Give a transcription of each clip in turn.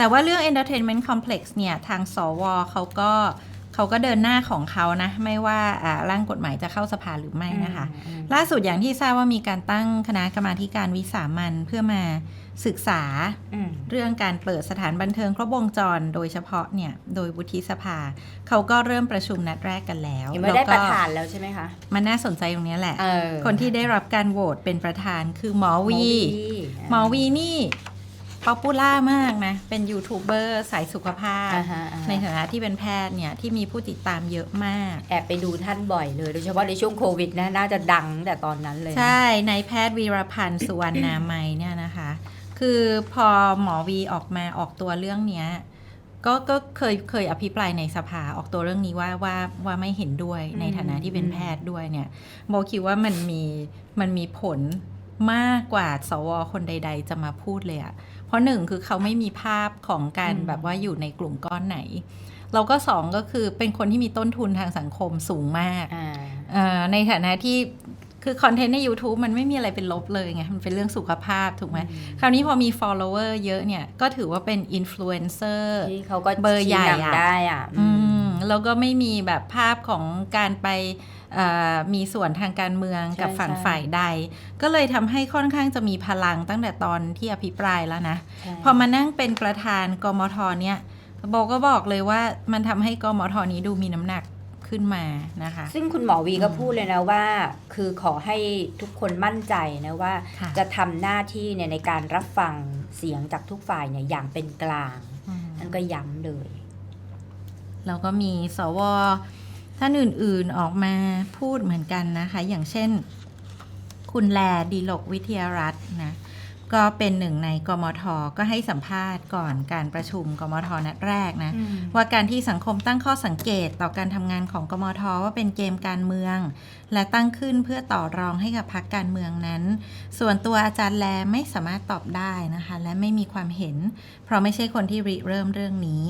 แต่ว่าเรื่อง entertainment complex เนี่ย ทางสวเขาก็เขาก็เดินหน้าของเขานะ ไม่ว่าอ่าร่างกฎหมายจะเข้าสภาหรือไม่นะคะอืมล่าสุดอย่างที่ทราบว่ามีการตั้งคณะกรรมาธิการวิสามันเพื่อมาศึกษาอืมเรื่องการเปิดสถานบันเทิงครบวงจรโดยเฉพาะเนี่ย โดยวุฒิสภา เขาก็เริ่มประชุมนัดแรกกันแล้วยังไม่ได้แล้วปก็ระธานแล้วใช่ไหมคะ มันน่าสนใจตรงเนี้ยแหละเออคนที่ได้รับการโหวตเป็นประธานคือหมอหมอวีาหมอวีนี่ ป๊อปปูล่ามากนะ เป็นยูทูบเบอร์สายสุขภาพ อ่าฮะอ่าฮะ ในฐานะที่เป็นแพทย์เนี่ยที่มีผู้ติดตามเยอะมาก แอบไปดูท่านบ่อยเลย โดยเฉพาะในช่วงโควิดนะน่าจะดังตั้งแต่ตอนนั้นเลยนะ ใช่นายแพทย์วีรพันธ์สุวรรณนามัยเนี่ยนะคะ คือพอหมอวีออกมาออกตัวเรื่องเนี้ยก็ก็เคยเคยอภิปรายในสภาออกตัวเรื่องนี้ว่าว่าว่าไม่เห็นด้วยในฐานะที่เป็นแพทย์ด้วยเนี่ยโบคิดว่ามันมีมันมีผล มากกว่าสวคนใด ๆ จะมาพูดเลยอะเพราะหนึ่งคือเขาไม่มีภาพของการอืมแบบว่าอยู่ในกลุ่มก้อนไหน เราก็สองก็คือเป็นคนที่มีต้นทุนทางสังคมสูงมากอ่าเอ่อในฐานะที่คือคอนเทนต์ใน YouTube มันไม่มีอะไรเป็นลบเลยไง มันเป็นเรื่องสุขภาพถูกไหม คราวนี้พอมี follower เยอะเนี่ย ก็ถือว่าเป็น influencer ที่เขาก็เบอร์ใหญ่ชี้อะนำได้อะอืมแล้วก็ไม่มีแบบภาพของการไปเอ่อ มีส่วนทางการเมืองกับฝั่งฝ่ายใด ก็เลยทำให้ค่อนข้างจะมีพลังตั้งแต่ตอนที่อภิปรายแล้วนะใช่พอมานั่งเป็นประธานกมทเนี่ยโบก็บอกเลยว่ามันทำให้กมทนี้ดูมีน้ำหนักขึ้นมานะคะ ซึ่งคุณหมอวีก็พูดเลยนะว่า คือขอให้ทุกคนมั่นใจนะว่าค่ะจะทำหน้าที่เนี่ยในการรับฟังเสียงจากทุกฝ่ายเนี่ยอย่างเป็นกลางอืมนั่นก็ย้ำเลย แล้วก็มีสว ท่านอื่นๆออกมาพูดเหมือนกันนะคะ อย่างเช่น คุณแลดีลกวิทยารัตน์นะ ก็เป็นหนึ่งในกมทก็ให้สัมภาษณ์ก่อนการประชุมกมทนัดแรกนะ ว่าการที่สังคมตั้งข้อสังเกตต่อการทำงานของกมทว่าเป็นเกมการเมือง และตั้งขึ้นเพื่อต่อรองให้กับพรรคการเมืองนั้น ส่วนตัวอาจารย์แลไม่สามารถตอบได้นะคะ และไม่มีความเห็น เพราะไม่ใช่คนที่ริเริ่มเรื่องนี้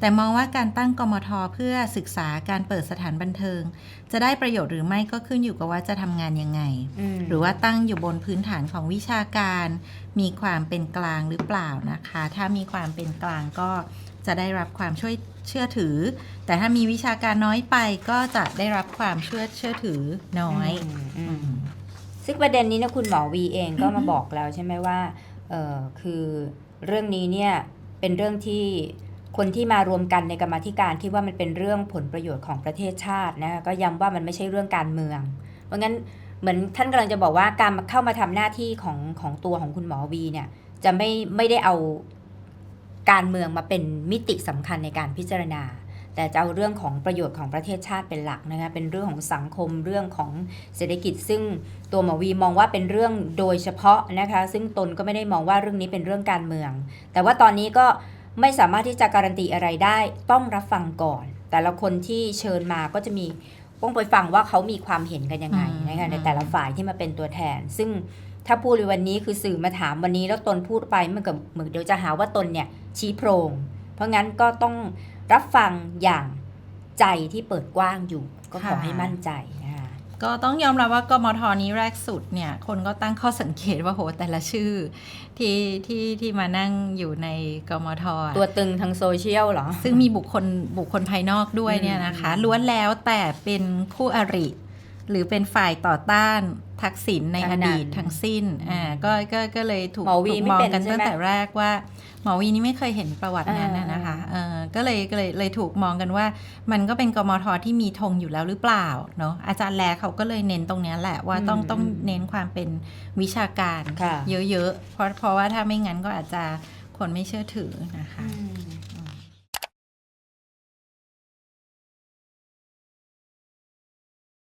แต่มองว่าการตั้งกมทเพื่อศึกษาการเปิดสถานบันเทิง จะได้ประโยชน์หรือไม่ก็ขึ้นอยู่กับว่าจะทำงานยังไง หรือว่าตั้งอยู่บนพื้นฐานของวิชาการ มีความเป็นกลางหรือเปล่านะคะ ถ้ามีความเป็นกลางก็จะได้รับความช่วยเชื่อถือ แต่ถ้ามีวิชาการน้อยไปก็จะได้รับความเชื่อเชื่อถือน้อยอืมซึ่งประเด็นนี้นะคุณหมอวีเองก็มาบอกแล้วใช่ไหมว่าเออคือเรื่องนี้เนี่ยเป็นเรื่องที่คนที่มารวมกันในกรรมาธิการที่ว่ามันเป็นเรื่องผลประโยชน์ของประเทศชาตินะก็ย้ำว่ามันไม่ใช่เรื่องการเมือง เพราะงั้น เหมือนท่านกำลังจะบอกว่าการเข้ามาทำหน้าที่ของของตัวของคุณหมอวีเนี่ย จะไม่ไม่ได้เอาการเมืองมาเป็นมิติสำคัญในการพิจารณา แต่จะเอาเรื่องของประโยชน์ของประเทศชาติเป็นหลักนะคะเป็นเรื่องของสังคมเรื่องของเศรษฐกิจ ซึ่งตัวหมอวีมองว่าเป็นเรื่องโดยเฉพาะนะคะ ซึ่งตนก็ไม่ได้มองว่าเรื่องนี้เป็นเรื่องการเมือง แต่ว่าตอนนี้ก็ไม่สามารถที่จะการันตีอะไรได้ต้องรับฟังก่อน แต่ละคนที่เชิญมาก็จะมี ต้องไปฟังว่าเขามีความเห็นกันยังไงนะคะในแต่ละฝ่ายที่มาเป็นตัวแทน ซึ่งถ้าพูดในวันนี้คือสื่อมาถามวันนี้แล้วตนพูดไปเหมันกับเหมือนเดี๋ยวจะหาว่าตนเนี่ยชี้โพรง เพราะงั้นก็ต้องรับฟังอย่างใจที่เปิดกว้างอยู่ ก็ขอให้มั่นใจนะคะ ก็ต้องยอมรับว่ากมทนี้แรกสุดเนี่ย คนก็ตั้งข้อสังเกตว่าโหแต่ละชื่อ ที่ที่ที่มานั่งอยู่ในกมทอะตัวตึงทางโซเชียลเหรอ ซึ่งมีบุคคลบุคคลภายนอกด้วยเนี่ยนะคะอืมล้วนแล้วแต่เป็นคู่อริ หรือเป็นฝ่ายต่อต้านทักษิณในทั้องนั้นดีตทั้งสิ้นอ่าก็ก็ก็เลยถูกหมอวีถูกไม่มองเป็นกันใช่ไหมตั้งแต่แรกว่าหมอวีนี่ไม่เคยเห็นประวัตินั้นน่ะอ่านนะคะเออก็เลยก็เลยเลยถูกมองกันว่า มันก็เป็นกมทที่มีธงอยู่แล้วหรือเปล่าเนาะอาจารย์แลเขาก็เลยเน้นตรงเนี้ยแหละว่าต้องอืมต้องเน้นความเป็นวิชาการค่ะเยอะๆเพราะเพราะว่าถ้าไม่งั้นก็อาจจะคนไม่เชื่อถือนะคะอืม